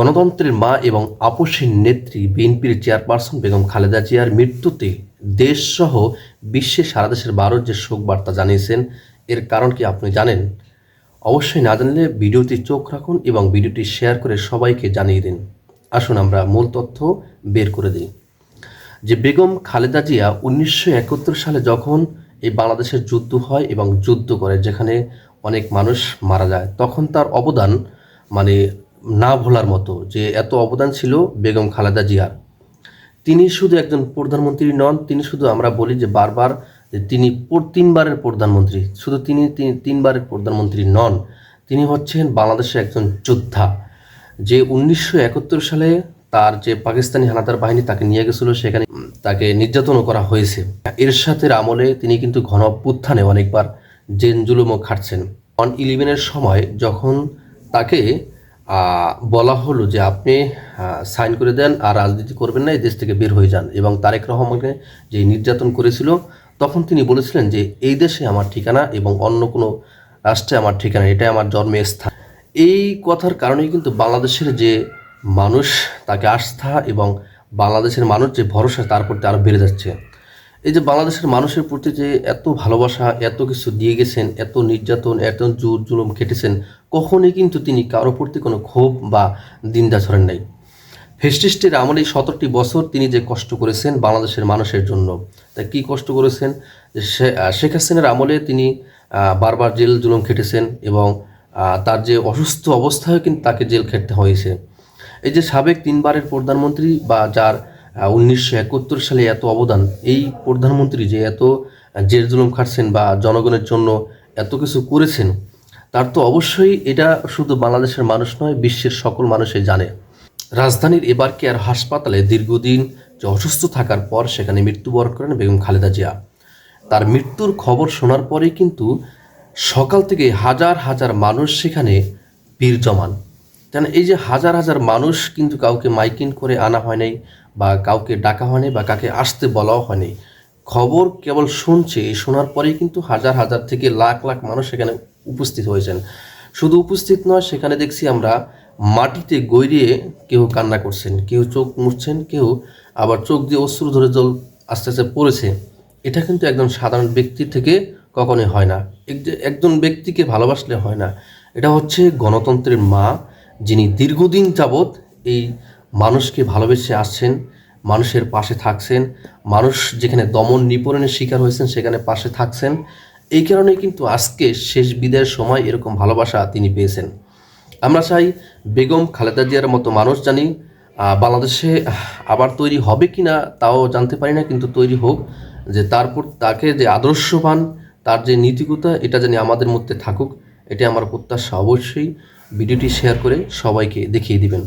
গণতন্ত্রের মা এবং আপসীর নেত্রী বিএনপির চেয়ারপারসন বেগম খালেদা জিয়ার মৃত্যুতে দেশসহ বিশ্বে সারা দেশের ভারত যে শোক বার্তা জানিয়েছেন, এর কারণ কি আপনি জানেন? অবশ্যই না জানলে ভিডিওটি চোখ রাখুন এবং ভিডিওটি শেয়ার করে সবাইকে জানিয়ে দিন। আসুন আমরা মূল তথ্য বের করে দিই। যে বেগম খালেদা জিয়া উনিশশো একাত্তর সালে যখন এই বাংলাদেশের যুদ্ধ হয় এবং যুদ্ধ করে, যেখানে অনেক মানুষ মারা যায়, তখন তার অবদান মানে না ভোলার মতো যে এত অবদান ছিল বেগম খালেদা জিয়ার। তিনি শুধু একজন প্রধানমন্ত্রী নন, তিনি শুধু আমরা বলি যে বারবার তিনি তিনবারের প্রধানমন্ত্রী, শুধু তিনি তিনি তিনবারের প্রধানমন্ত্রী নন, তিনি হচ্ছেন বাংলাদেশের একজন যোদ্ধা। যে উনিশশো একাত্তর সালে তার যে পাকিস্তানি হানাদার বাহিনী তাকে নিয়ে গেছিল, সেখানে তাকে নির্যাতনও করা হয়েছে। এরশাদের আমলে তিনি কিন্তু ঘন অভ্যুত্থানে অনেকবার জেন জুলুমও খাটছেন। অন ইলেভেনের সময় যখন তাকে বলা হলো যে আপনি সাইন করে দেন আর রাজনীতি করবেন না, এই দেশ থেকে বের হয়ে যান। এবং তারেক রহমানকে যে নির্যাতন করেছিল, তখন তিনি বলেছিলেন যে এই দেশে আমার ঠিকানা এবং অন্য কোনো রাষ্ট্রে আমার ঠিকানা, এটাই আমার জন্মের স্থান। এই কথার কারণেই কিন্তু বাংলাদেশের যে মানুষ, তাকে আস্থা এবং বাংলাদেশের মানুষ যে ভরসা, তার প্রতি আরও বেড়ে যাচ্ছে। এই যে বাংলাদেশের মানুষের প্রতি যে এত ভালোবাসা, এত কিছু দিয়ে গেছেন, এত নির্যাতন, এত জোর জুলুম খেটেছেন, কখনই কিন্তু তিনি কারোর প্রতি কোনো ক্ষোভ বা দিনদা ছড়েন নাই। ফেস্টিস্টের আমলে সতেরোটি বছর তিনি যে কষ্ট করেছেন বাংলাদেশের মানুষের জন্য, তা কী কষ্ট করেছেন? যে শেখ হাসিনার আমলে তিনি বারবার জেল জুলুম খেটেছেন এবং তার যে অসুস্থ অবস্থায় কিন্তু তাকে জেল খেটতে হয়েছে। এই যে সাবেক তিনবারের প্রধানমন্ত্রী বা যার উনিশশো একাত্তর সালে এত অবদান। এই প্রধানমন্ত্রী যে এত জেল জুলুম খাটছেন বা জনগণের জন্য এত কিছু করেছেন, তার তো অবশ্যই এটা শুধু বাংলাদেশের মানুষ নয়, বিশ্বের সকল মানুষই জানে। রাজধানীর এবার কেয়ার হাসপাতালে দীর্ঘদিন যে অসুস্থ থাকার পর সেখানে মৃত্যুবরণ করেন বেগম খালেদা জিয়া। তার মৃত্যুর খবর শোনার পরেই কিন্তু সকাল থেকে হাজার হাজার মানুষ সেখানে ভিড় জমান। কেন এই যে হাজার হাজার মানুষ কিন্তু কাউকে মাইকিন করে আনা হয় নাই বা কাউকে ডাকা হয়নি বা কাকে আসতে বলাও হয়নি। খবর কেবল শুনছে শোনার পরেই কিন্তু হাজার হাজার থেকে লাখ লাখ মানুষ সেখানে উপস্থিত হয়েছেন। শুধু উপস্থিত নয়, সেখানে দেখছি আমরা মাটিতে গড়িয়ে কেউ কান্না করছেন, কেউ চোখ মুছছেন, কেউ আবার চোখ দিয়ে অশ্রু ধরে জল আস্তে আস্তে পড়েছে। এটা কিন্তু একজন সাধারণ ব্যক্তি থেকে কখনোই হয় না। এক- একজন ব্যক্তিকে ভালোবাসলে হয় না। এটা হচ্ছে গণতন্ত্রের মা, যিনি দীর্ঘদিন যাবৎ এই মানুষকে ভালোবেসে আসছেন, মানুষের পাশে থাকছেন, মানুষ যেখানে দমন নিপীড়নের শিকার হয়েছেন সেখানে পাশে থাকছেন। এই কারণেই কিন্তু আজকে শেষ বিদায়ের সময় এরকম ভালোবাসা তিনি পেয়েছেন। আমরা চাই বেগম খালেদা জিয়ার মতো মানুষ জানি বাংলাদেশে আবার তৈরি হবে কি না তাও জানতে পারি না, কিন্তু তৈরি হোক, যে তারপর তাকে যে আদর্শবান, তার যে নীতিকতা এটা জানি আমাদের মধ্যে থাকুক এটা আমার প্রত্যাশা অবশ্যই। ভিডিওটি শেয়ার করে সবাইকে দেখিয়ে দিবেন।